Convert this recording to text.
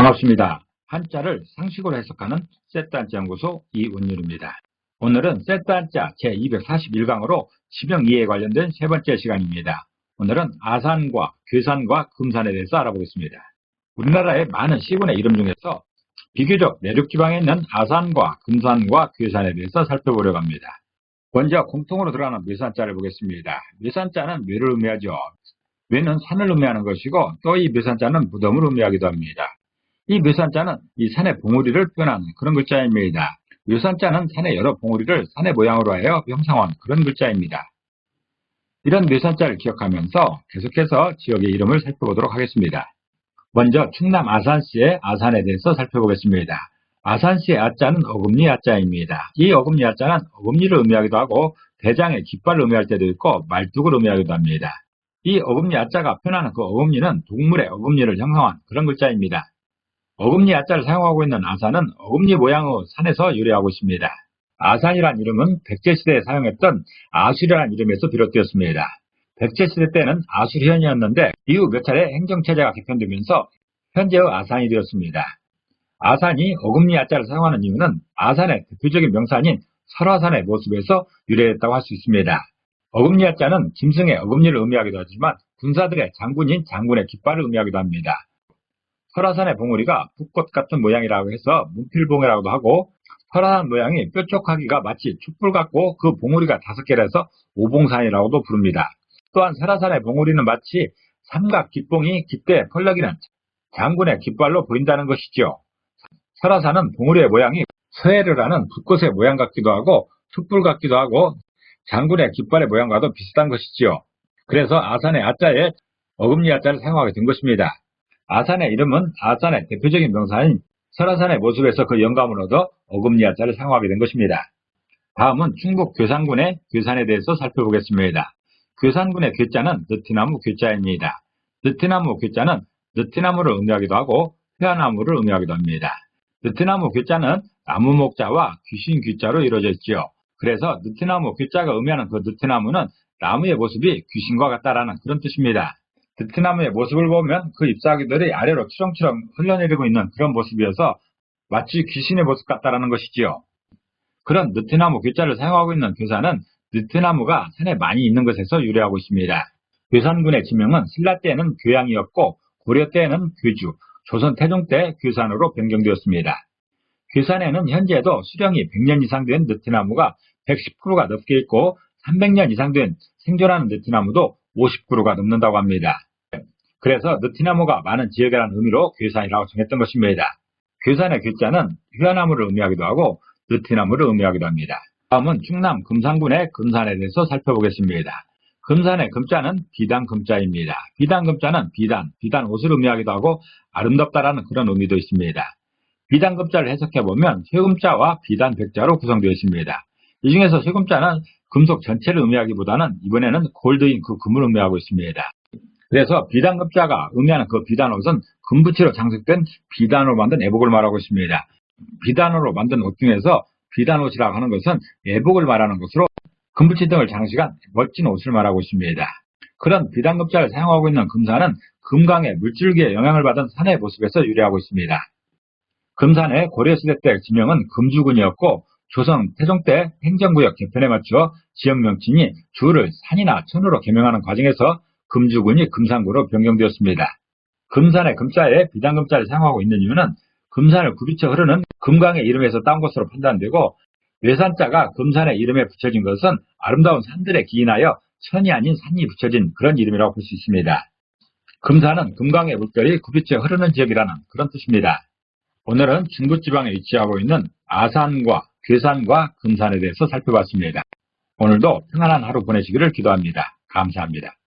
반갑습니다. 한자를 상식으로 해석하는 세트한자 연구소 이운율입니다. 오늘은 세트한자 제241강으로 지명 이해에 관련된 세 번째 시간입니다. 오늘은 아산과 괴산과 금산에 대해서 알아보겠습니다. 우리나라의 많은 시군의 이름 중에서 비교적 내륙지방에 있는 아산과 금산과 괴산에 대해서 살펴보려고 합니다. 먼저 공통으로 들어가는 묘산자를 보겠습니다. 묘산자는 묘를 의미하죠. 묘는 산을 의미하는 것이고 또 이 묘산자는 무덤을 의미하기도 합니다. 이 묘산자는 이 산의 봉우리를 표현하는 그런 글자입니다. 묘산자는 산의 여러 봉우리를 산의 모양으로 하여 형상한 그런 글자입니다. 이런 묘산자를 기억하면서 계속해서 지역의 이름을 살펴보도록 하겠습니다. 먼저 충남 아산시의 아산에 대해서 살펴보겠습니다. 아산시의 아자는 어금니 아자입니다. 이 어금니 아자는 어금니를 의미하기도 하고 대장의 깃발을 의미할 때도 있고 말뚝을 의미하기도 합니다. 이 어금니 아자가 표현하는 그 어금니는 동물의 어금니를 형성한 그런 글자입니다. 어금니 아자를 사용하고 있는 아산은 어금니 모양의 산에서 유래하고 있습니다. 아산이란 이름은 백제시대에 사용했던 아수리라는 이름에서 비롯되었습니다. 백제시대 때는 아수리현이었는데 이후 몇 차례 행정체제가 개편되면서 현재의 아산이 되었습니다. 아산이 어금니 아자를 사용하는 이유는 아산의 대표적인 명산인 설화산의 모습에서 유래했다고 할 수 있습니다. 어금니 아자는 짐승의 어금니를 의미하기도 하지만 군사들의 장군인 장군의 깃발을 의미하기도 합니다. 설화산의 봉우리가 붓꽃 같은 모양이라고 해서 문필봉이라고도 하고 설화산 모양이 뾰족하기가 마치 촛불 같고 그 봉우리가 다섯 개라서 오봉산이라고도 부릅니다. 또한 설화산의 봉우리는 마치 삼각 깃봉이 깃대 펄럭이는 장군의 깃발로 보인다는 것이죠. 설화산은 봉우리의 모양이 서해르라는 붓꽃의 모양 같기도 하고 촛불 같기도 하고 장군의 깃발의 모양과도 비슷한 것이지요. 그래서 아산의 아자에 어금니 아자를 사용하게 된 것입니다. 아산의 이름은 아산의 대표적인 명사인 설화산의 모습에서 그 영감을 얻어 어금니 아자를 사용하게 된 것입니다. 다음은 충북 괴산군의 괴산에 대해서 살펴보겠습니다. 괴산군의 괴자는 느티나무 괴자입니다. 느티나무 괴자는 느티나무를 의미하기도 하고 회화나무를 의미하기도 합니다. 느티나무 괴자는 나무 목자와 귀신 귀자로 이루어져 있지요. 그래서 느티나무 괴자가 의미하는 그 느티나무는 나무의 모습이 귀신과 같다라는 그런 뜻입니다. 베트남의 모습을 보면 그 잎사귀들이 아래로 추렁추렁 흘러내리고 있는 그런 모습이어서 마치 귀신의 모습 같다라는 것이지요. 그런 느티나무 괴자를 사용하고 있는 괴산은 느티나무가 산에 많이 있는 것에서 유래하고 있습니다. 괴산군의 지명은 신라 때에는 괴양이었고 고려 때에는 괴주, 조선 태종 때 괴산으로 변경되었습니다. 괴산에는 현재도 수령이 100년 이상 된 느티나무가 110그루가 넘게 있고 300년 이상 된 생존하는 느티나무도 50그루가 넘는다고 합니다. 그래서 느티나무가 많은 지역이라는 의미로 괴산이라고 정했던 것입니다. 괴산의 괴자는 휴화나무를 의미하기도 하고 느티나무를 의미하기도 합니다. 다음은 충남 금산군의 금산에 대해서 살펴보겠습니다. 금산의 금자는 비단 금자입니다. 비단 금자는 비단, 비단 옷을 의미하기도 하고 아름답다라는 그런 의미도 있습니다. 비단 금자를 해석해보면 쇠금자와 비단 백자로 구성되어 있습니다. 이 중에서 쇠금자는 금속 전체를 의미하기보다는 이번에는 골드인 그 금을 의미하고 있습니다. 그래서 비단급자가 의미하는 그 비단 옷은 금붙이로 장식된 비단으로 만든 애복을 말하고 있습니다. 비단으로 만든 옷 중에서 비단 옷이라고 하는 것은 애복을 말하는 것으로 금붙이 등을 장식한 멋진 옷을 말하고 있습니다. 그런 비단급자를 사용하고 있는 금산은 금강의 물줄기에 영향을 받은 산의 모습에서 유래하고 있습니다. 금산의 고려시대 때 지명은 금주군이었고 조선 태종 때 행정구역 개편에 맞추어 지역 명칭이 주를 산이나 천으로 개명하는 과정에서 금주군이 금산구로 변경되었습니다. 금산의 금자에 비단금자를 사용하고 있는 이유는 금산을 굽이쳐 흐르는 금강의 이름에서 따온 것으로 판단되고 외산자가 금산의 이름에 붙여진 것은 아름다운 산들에 기인하여 천이 아닌 산이 붙여진 그런 이름이라고 볼 수 있습니다. 금산은 금강의 물결이 굽이쳐 흐르는 지역이라는 그런 뜻입니다. 오늘은 중부지방에 위치하고 있는 아산과 괴산과 금산에 대해서 살펴봤습니다. 오늘도 평안한 하루 보내시기를 기도합니다. 감사합니다.